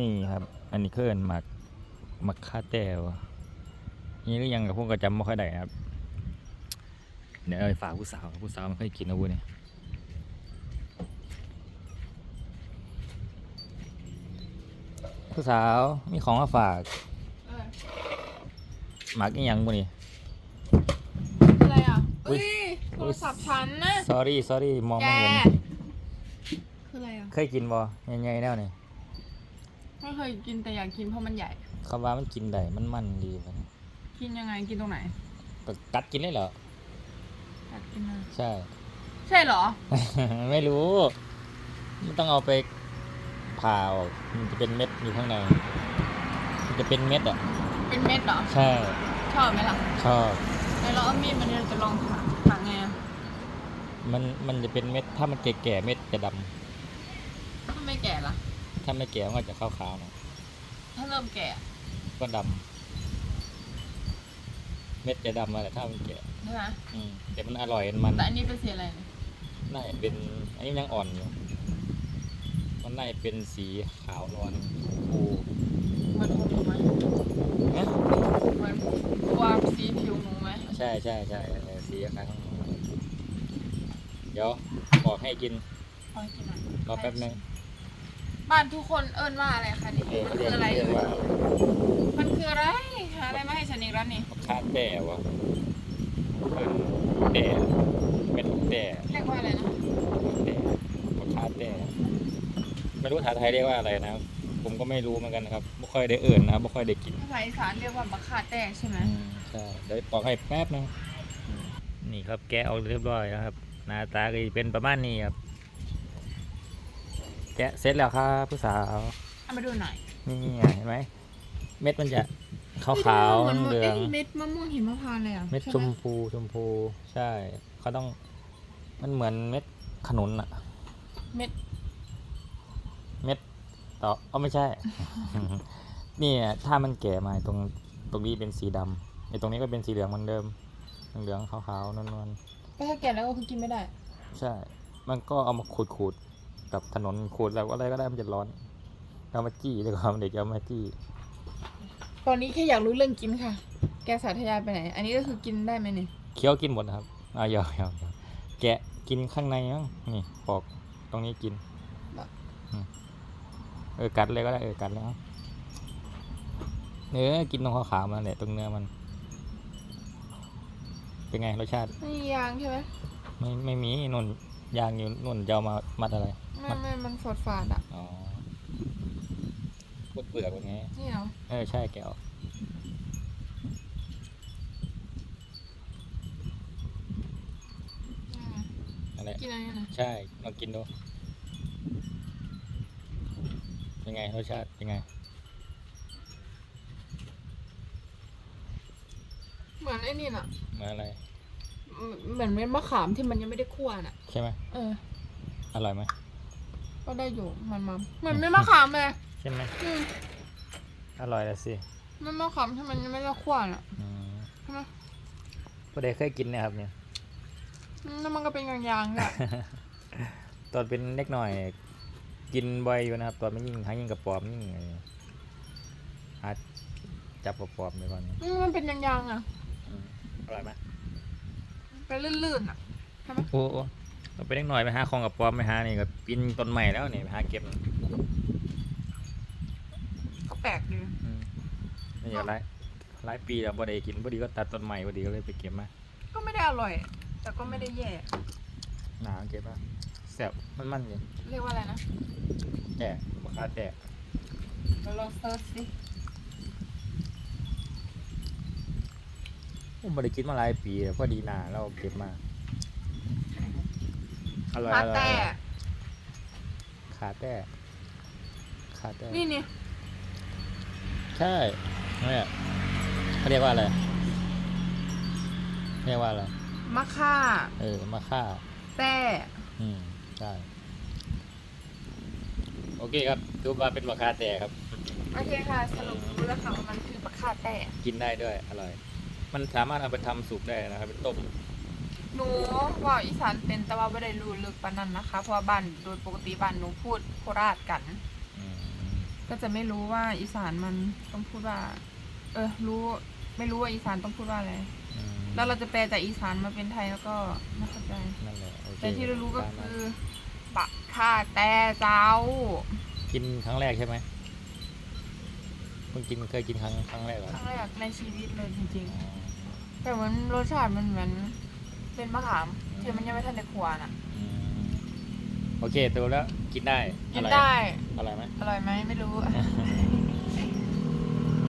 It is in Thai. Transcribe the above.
นี่ครับ อันนี้เคลื่อนหมักหมักคาแต้วนี่หรือยังกับพวกก็จำไม่ค่อยได้ครับ เดี๋ยวเอาไปฝากผู้สาวผู้สาวมันเคยกินนะวุ้เนี่ยผู้สาวมีของมาฝากเออหมักอีหยังบุนี่อะไรอะอุ๊อุ้ยยโทรศัพท์ฉันนะ sorry sorry มองแกไม่เห็นคืออะไรอะ เคยกินบ่ใหญ่ๆแนวนี่ ไม่เคยกินแต่อยากกินเพราะมันใหญ่ เขาว่ามันกินได้มันมันดีมันกินยังไงกินตรงไหนก็กัดกินได้เหรอ อยากกินอะไรใช่ ใช่เหรอ ไม่รู้มันต้องเอาไปผ่าออกมันจะเป็นเม็ดอยู่ข้างในมันจะเป็นเม็ดอะ เป็นเม็ดเหรอ ใช่ ชอบไหมล่ะชอบ แล้วเราเอามีดมันเนี่ยจะลองผ่าผ่าไงอะมันมันจะเป็นเม็ด ถ้ามันแก่ๆเม็ดจะดำถ้าไม่แก่ล่ะ ถ้าไม่แก่มันก็จะขาวๆหนะถ้าเริ่มแก่ก็ดำเม็ดจะดำมาแหละถ้ามันแก่ใช่ไหมอืมแต่มันอร่อยมันแต่อันนี้เป็นสีอะไรเนี่ยน่าจะเป็นอันนี้ยังอ่อนอยู่มันน่าจะเป็นสีขาวนวลฟูเหมันของหนูไหมเอ๊ะเหมันตัวสีผิวหนูไหมใช่ใช่ใช่เออสีคล้ายของหนูเดี๋ยวบอกให้กินขอกินหน่อยรอแป๊บนึง บ้านทุกคนเอิ้นว่าอะไรคะนี่เออมันเขาเรีคืยกออะไรเรียกว่ามันคืออะไรหาอะไรมาให้ฉันอีกแล้วนี่คาแต่วะเออแต่เม็ดแต่เรียกว่าอะไรนะแต่คาแต่ไม่รู้ภาษาไทยเรียกว่าอะไรนะผมก็ไม่รู้เหมือนกันนะครับไม่ค่อยได้เอ่นนะไม่ค่อยได้กินภาษาอีสานเรียกว่าบักคาแต้ใช่ไหมอืมใช่เดี๋ยวบอกให้แป๊บนึงนี่ครับแกะออกเรียบร้อยแล้วครับหน้าตาก็จะเป็นประมาณนี้ครับ แกะเสร็จแล้วครับผู้สาวเอามาดูหน่อยนี่ไงเห็นไหมเม็ดมันจะขาวขาวเหมือนเหลืองเม็ดมะม่วงหิมพานต์เลยอะเม็ดใช่ชไหมพูชมพูใช่เขาต้องมันเหมือนเม็ดขนุนอะเม็ด เม็ดต่อเอาไม่ใช่ นี่ถ้ามันแก่มาตรงตรงนี้เป็นสีดำไอ้ตรงนี้ก็เป็นสีเหลืองเหมือนเดิมเหลืองๆขาวๆนวลก็ถ้าแก่แล้วก็คือกินไม่ได้ๆใช่ มันก็เอามาขูดขูดๆ กับถนนขูดแล้วอะไรก็ได้มันจะร้อนเอามาจี้เลยครับเด็กเอามาจี้ ตอนนี้แค่อยากรู้เรื่องกินค่ะ แกสาธยายไปไหน อันนี้ก็คือกินได้ไหมเนี่ยเคี้ยวกินหมดนะครับอะยาวยาวยาวแกะกินข้างในมั้งนี่ปอกตรงนี้กินอืมเออกัดเลยก็ได้เออกัดแล้วเนื้อกินตรงขาวๆมันแหละตรงเนื้อมัน เป็นไงรสชาติไม่มียางใช่ไหมไม่ไม่มีนุ่น ยางอยู่นุ่นจะเอามามัดอะไร ไม่ไม่มันฝาดฝาดๆอะ อ๋อพูดเปลือกเป็นไง นี่เหรอเออ ใช่แกะออกอืมนั่นแหละ กินอะไรนะใช่ลองกินดูเป็นไงรสชาติเป็นไง เหมือนไอ้นี่น่ะเหมือนอะไร เหมือนเม็ดมะขามที่มันยังไม่ได้คั่วน่ะ ใช่ไหมเออ อร่อยไหมก็ได้อยู่มันมันเหมือนเม็ดมะขามเลยใช่ไหมอืมอร่อยแล้วสิเม็ดมะขามที่มันยังไม่ได้คั่วน่ะอืมใช่ไหมพอได้เคยกินเนี่ยครับเนี่ย อืมแล้วมันก็เป็นยางๆด้วยตอนเป็นเล็กหน่อย กินบ่อยอยู่นะครับ ตอนมันยิ่งหายิ่งกับปอมยิ่งไอ้หาจับปอมๆไปก่อนอืมมันเป็นยางๆอะอืมอร่อยไหม เป็นลื่นๆอะโอ้โอ้เราไปเล็กหน่อยไปหาของกับปอมไปหานี่ก็ปีนต้นใหม่แล้วนี่ไปหาเก็บก็แปลกดีอืมนี่ก็หลายหลายปีแล้วบ่ได้กินพอดีก็ตัดต้นใหม่พอดีก็เลยไปเก็บมาก็ไม่ได้อร่อย แต่ก็ไม่ได้แย่หนาเก็บมาแซ่บมันมันอยู่เรียกว่าอะไรนะแก่ราคาแก่เราลองเซิร์ชสิ ผมบ่ได้กินมาหลายปีแล้วพอดีหนาเราเก็บมา อร่อยมาอร่อยแต่อร่อยขาแต่ขาแต่ นี่นี่ใช่เนี่ยเขาเรียกว่าอะไรเรียกว่าอะไร มะค่า เออมะค่า แต่ อืมใช่โอเคครับถือว่าเป็นมะค่าแต่ครับ โอเคค่ะ สรุปรู้แล้วค่ะว่ามันคือมะค่าแต่ กินได้ด้วย อร่อย มันสามารถเอาไปทำสุกได้นะครับเป็นต้ม หนูว่าอีสานเป็นแต่ว่าไม่ได้รู้ลึกปานนั้นนะคะ เพราะว่าบ้านโดยปกติบ้านหนูพูดโคราชกัน อืมก็จะไม่รู้ว่าอีสานมันต้องพูดว่า เออ รู้ ไม่รู้ว่าอีสานต้องพูดว่าอะไร อืมแล้วเราจะแปลจากอีสานมาเป็นไทยแล้วก็ไม่เข้าใจ นั่นแหละโอเคแต่ที่เรารู้ก็ตามนั้นคือปะค่าแต่เจ้ากินครั้งแรกใช่ไหมเพิ่งกินเคยกินครั้งครั้งแรกเหรอครั้งแรกในชีวิตเลยจริงๆ แต่มันรสชาติมันเหมือนเป็นมะขามที่มันยังไม่ทันได้ขวานอะ อืมโอเคตัวแล้วกินได้กินอร่อยได้อร่อยไหม อร่อยไหมไม่รู้